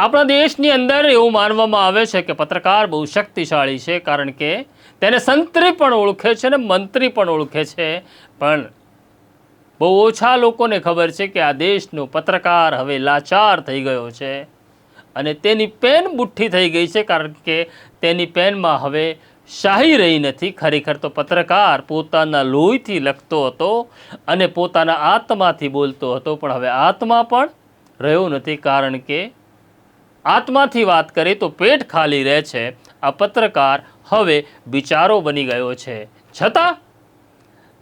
આપણા દેશની અંદર એવું માનવામાં આવે છે કે પત્રકાર બહુ શક્તિશાળી છે, કારણ કે તેને સંતરી પણ ઓળખે છે ને મંત્રી પણ ઓળખે છે. પણ બહુ ઓછા લોકોને ખબર છે કે આ દેશનો પત્રકાર હવે લાચાર થઈ ગયો છે અને તેની પેન બુઠ્ઠી થઈ ગઈ છે, કારણ કે તેની પેનમાં હવે શાહી રહી નથી. ખરેખર તો પત્રકાર પોતાના લોહીથી લખતો હતો અને પોતાના આત્માથી બોલતો હતો, પણ હવે આત્મા પણ રહ્યો નથી, કારણ કે આત્માથી વાત કરીએ તો પેટ ખાલી રહે છે. આ પત્રકાર હવે બિચારો બની ગયો છે. છતાં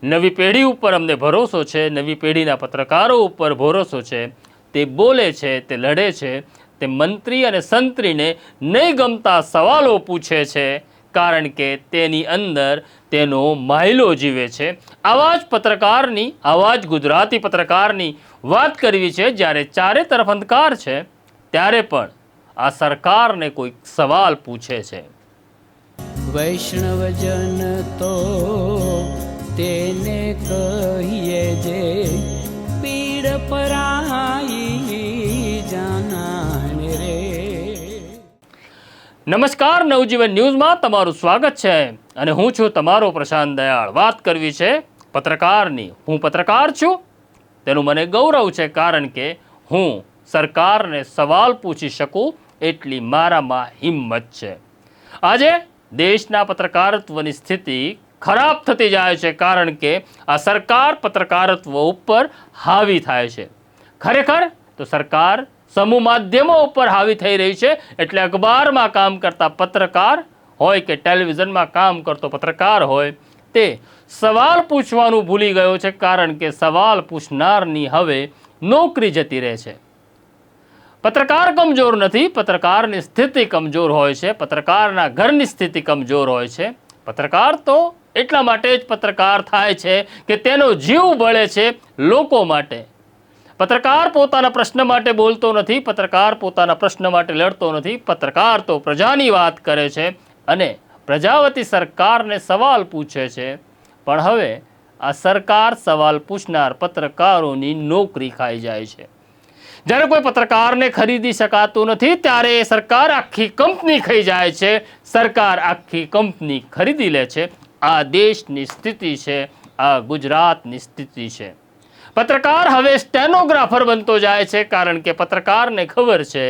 નવી પેઢી ઉપર અમને ભરોસો છે, નવી પેઢીના પત્રકારો ઉપર ભરોસો છે. તે બોલે છે, તે લડે છે, તે મંત્રી અને સંત્રીને નહીં ગમતા સવાલો પૂછે છે, કારણ કે તેની અંદર તેનો માયલો જીવે છે. આવા જ પત્રકારની, આવા જ ગુજરાતી પત્રકારની વાત કરવી છે, જ્યારે ચારે તરફ અંધકાર છે, ત્યારે પણ આ સરકારને કોઈક સવાલ પૂછે છે. વૈષ્ણવજન તો તેને કહીએ જે પીડ પરાઈ જાનાને રે. નમસ્કાર નવજીવન ન્યૂઝમાં તમારું સ્વાગત છે અને હું છું તમારો પ્રશાંત દયાળ. વાત કરવી છે પત્રકારની. હું પત્રકાર છું. તેનું મને ગૌરવ છે કારણ કે હું સરકારને સવાલ પૂછી શકું એટલી મારામાં હિંમત છે. આજે દેશના પત્રકારત્વની સ્થિતિ ખરાબ થતી જાય છે કારણ કે આ સરકાર પત્રકારત્વ ઉપર હાવી થાય છે. ખરેખર તો સરકાર સમૂહ માધ્યમો ઉપર હાવી થઈ રહી છે એટલે અખબારમાં કામ કરતા પત્રકાર હોય કે ટેલિવિઝનમાં કામ કરતો પત્રકાર હોય તે સવાલ પૂછવાનું ભૂલી ગયો છે કારણ કે સવાલ પૂછનારની હવે નોકરી જતી રહે છે. પત્રકાર કમજોર નથી, પત્રકારની સ્થિતિ કમજોર હોય છે, પત્રકારના ઘરની સ્થિતિ કમજોર હોય છે. પત્રકાર તો એટલા માટે જ પત્રકાર થાય છે કે તેનો જીવ બળે છે લોકો માટે. પત્રકાર પોતાના પ્રશ્ન માટે બોલતો નથી, પત્રકાર પોતાના પ્રશ્ન માટે લડતો નથી, પત્રકાર તો પ્રજાની વાત કરે છે અને પ્રજાવતી સરકારને સવાલ પૂછે છે. પણ હવે આ સરકાર સવાલ પૂછનાર પત્રકારોની નોકરી ખાઈ જાય છે. જ્યારે કોઈ પત્રકારને ખરીદી શકાતું નથી, ત્યારે એ સરકાર આખી કંપની ખાઈ જાય છે. સરકાર આખી કંપની ખરીદી લે છે. આ દેશની સ્થિતિ છે, આ ગુજરાતની સ્થિતિ છે. પત્રકાર હવે સ્ટેનોગ્રાફર બનતો જાય છે, કારણ કે પત્રકારને ખબર છે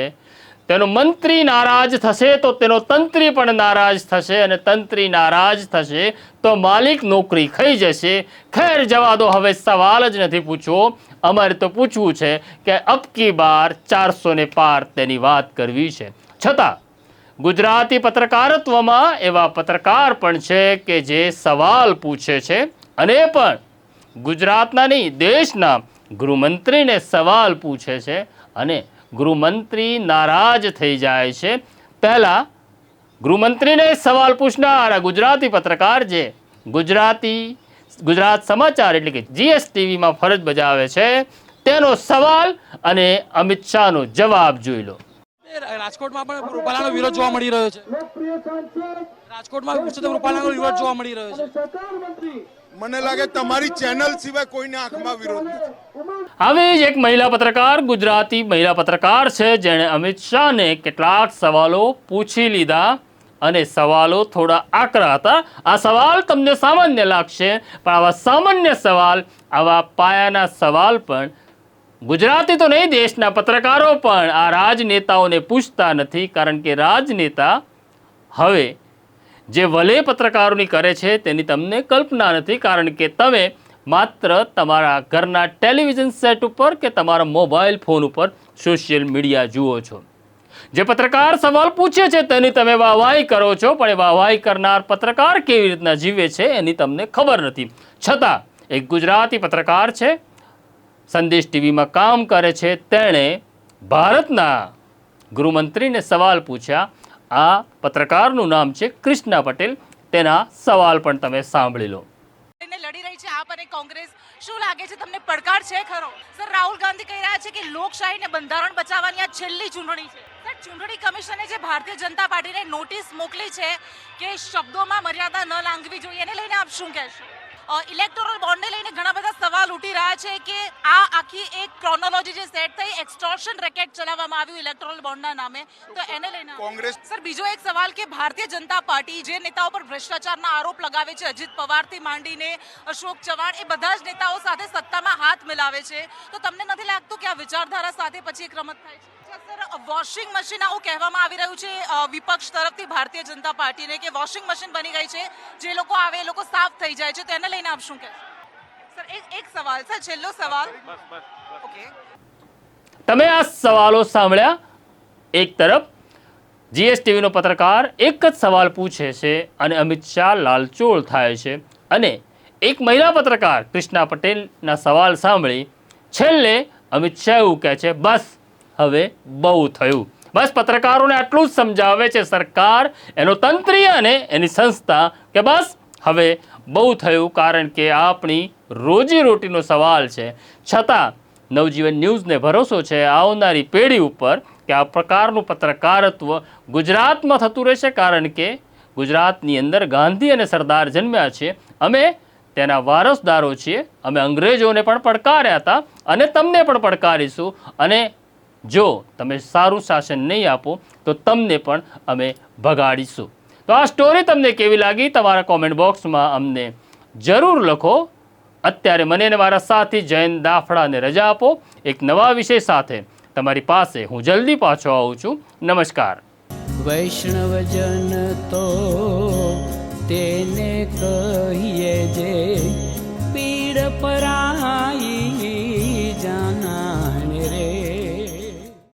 તેનો મંત્રી નારાજ થશે તો તેનો તંત્રી પણ નારાજ થશે અને તંત્રી નારાજ થશે તો માલિક નોકરી ખાઈ જશે. ખેર જવા દો હવે સવાલ જ નથી પૂછવો અમારે તો પૂછવું છે કે અબકી બાર ચારસો ને પાર તેની વાત કરવી છે. છતાં, ગુજરાતી પત્રકારત્વમાં એવા પત્રકાર પણ છે કે જે સવાલ પૂછે છે અને પણ ગુજરાતના નહીં, દેશના ગૃહમંત્રીને સવાલ પૂછે છે અને ગૃહમંત્રી નારાજ થઈ જાય છે. પહેલાં ગૃહમંત્રીને સવાલ પૂછનાર ગુજરાતી પત્રકાર જે ગુજરાતી, ગુજરાત સમાચાર એટલે કે જીએસટીવીમાં ફરજ બજાવે છે, તેનો સવાલ અને અમિત શાહનો જવાબ જોઈ લો. રાજકોટમાં પણ રૂપાલાનો વિરોધ જોવા મળી રહ્યો છે. રાજકોટમાં પુરુષોત્તમ રૂપાલાનો વિરોધ જોવા મળી રહ્યો છે. મને લાગે તમારી ચેનલ સિવાય કોઈને આંખમાં વિરોધ હવે જ એક મહિલા પત્રકાર ગુજરાતી મહિલા પત્રકાર છે જેણે અમિત શાહને કેટલાક સવાલો પૂછી લીધા અને સવાલો થોડા આકરા હતા. આ સવાલ તમને સામાન્ય લાગશે પણ આવા સામાન્ય સવાલ આવા પાયાના સવાલ પણ ગુજરાતી તો નહીં દેશના પત્રકારો, પણ આ રાજનેતાઓને પૂછતા નથી કારણ કે રાજનેતા હવે જે વલે પત્રકારોની કરે છે તેની તમને કલ્પના નથી કારણ કે તમે માત્ર તમારા ઘરના ટેલિવિઝન સેટ ઉપર કે તમારા મોબાઈલ ફોન ઉપર સોશિયલ મીડિયા જુઓ છો. જે પત્રકાર સવાલ પૂછે છે તેની તમે વાહવાહી કરો છો, પણ એ વાહવાહી કરનાર પત્રકાર કેવી રીતના જીવે છે એની તમને ખબર નથી. છતાં, એક ગુજરાતી પત્રકાર છે સંદેશ ટીવીમાં કામ કરે છે તેણે ભારતના ગૃહમંત્રીને સવાલ પૂછ્યા. આ પત્રકારનું નામ છે ક્રિષ્ના પટેલ. તેના સવાલ પણ તમે સાંભળી લો. લડી રહી છે આપ અને કોંગ્રેસ. શું લાગે છે તમને પડકાર છે ખરો? સર, રાહુલ ગાંધી કહી રહ્યા છે કે લોકશાહીને બંધારણ બચાવવાની આ છેલ્લી ચૂંટણી છે. સર, ચૂંટણી કમિશને જે ભારતીય જનતા પાર્ટીને નોટિસ મોકલી છે કે શબ્દોમાં મર્યાદા ન લાંઘવી જોઈએ, એને લઈને આપ શું કહેશો? ઇલેક્ટોરલ બોન્ડને લઈને ઘણા બધા સવાલ ઉઠી રહ્યા છે કે આ આખી એક ક્રોનોલોજી જે સેટ થઈ એક્સટોર્શન રેકેટ ચલાવવામાં આવ્યું ઇલેક્ટોરલ બોન્ડના નામે. તો એને લઈને કોંગ્રેસ- સર બીજો એક સવાલ કે ભારતીય જનતા પાર્ટી જે નેતાઓ પર ભ્રષ્ટાચારના આરોપ લગાવે છે અજીત પવારથી માંડીને અશોક ચવાણ એ બધા જ નેતાઓ સાથે સત્તામાં હાથ મિલાવે છે. તો તમને નથી લાગતું કે આ વિચારધારા સાથે પછી એક રમત થાય છે? વોશિંગ મશીન આવું કહેવામાં આવી રહ્યું છે વિપક્ષ તરફથી ભારતીય જનતા પાર્ટીને કે વોશિંગ મશીન બની ગઈ છે જે લોકો આવે એ લોકો સાફ થઈ જાય છે તો એને લઈને આપ શું કહેશો? સર એક એક સવાલ સર છેલ્લો સવાલ. ઓકે. તમે આ સવાલો સાંભળ્યા? એક તરફ જીએસટીવીનો પત્રકાર એક જ સવાલ પૂછે છે અને અમિત શાહ લાલચોળ થાય છે. અને એક મહિલા પત્રકાર કૃષ્ણા પટેલના સવાલ સાંભળી છેલ્લે અમિત શાહ એવું કહે છે બસ હવે બહુ થયું. બસ પત્રકારોને આટલું જ સમજાવે છે સરકાર, એનો તંત્રી અને એની સંસ્થા કે બસ હવે બહુ થયું કારણ કે આપણી રોજીરોટીનો સવાલ છે. છતાં નવજીવન ન્યૂઝને ભરોસો છે આવનારી પેઢી ઉપર કે આ પ્રકારનું પત્રકારત્વ ગુજરાતમાં થતું રહેશે કારણ કે ગુજરાતની અંદર ગાંધી અને સરદાર જન્મ્યા છે. અમે તેના વારસદારો છીએ. અમે અંગ્રેજોને પણ પડકાર્યા હતા અને તમને પણ પડકારીશું અને જો તમે સારું શાસન નહીં આપો, તો તમને પણ અમે ભગાડીશું. તો આ સ્ટોરી તમને કેવી લાગી? તમારા કોમેન્ટ બોક્સમાં અમને જરૂર લખો. અત્યારે મને અને મારા સાથી જયંત દાફડાને રજા આપો. એક નવા વિષય સાથે તમારી પાસે હું જલ્દી પાછો આવું છું. નમસ્કાર. વૈષ્ણવજન તો તેને કહીએ જે પીડ પરાઈ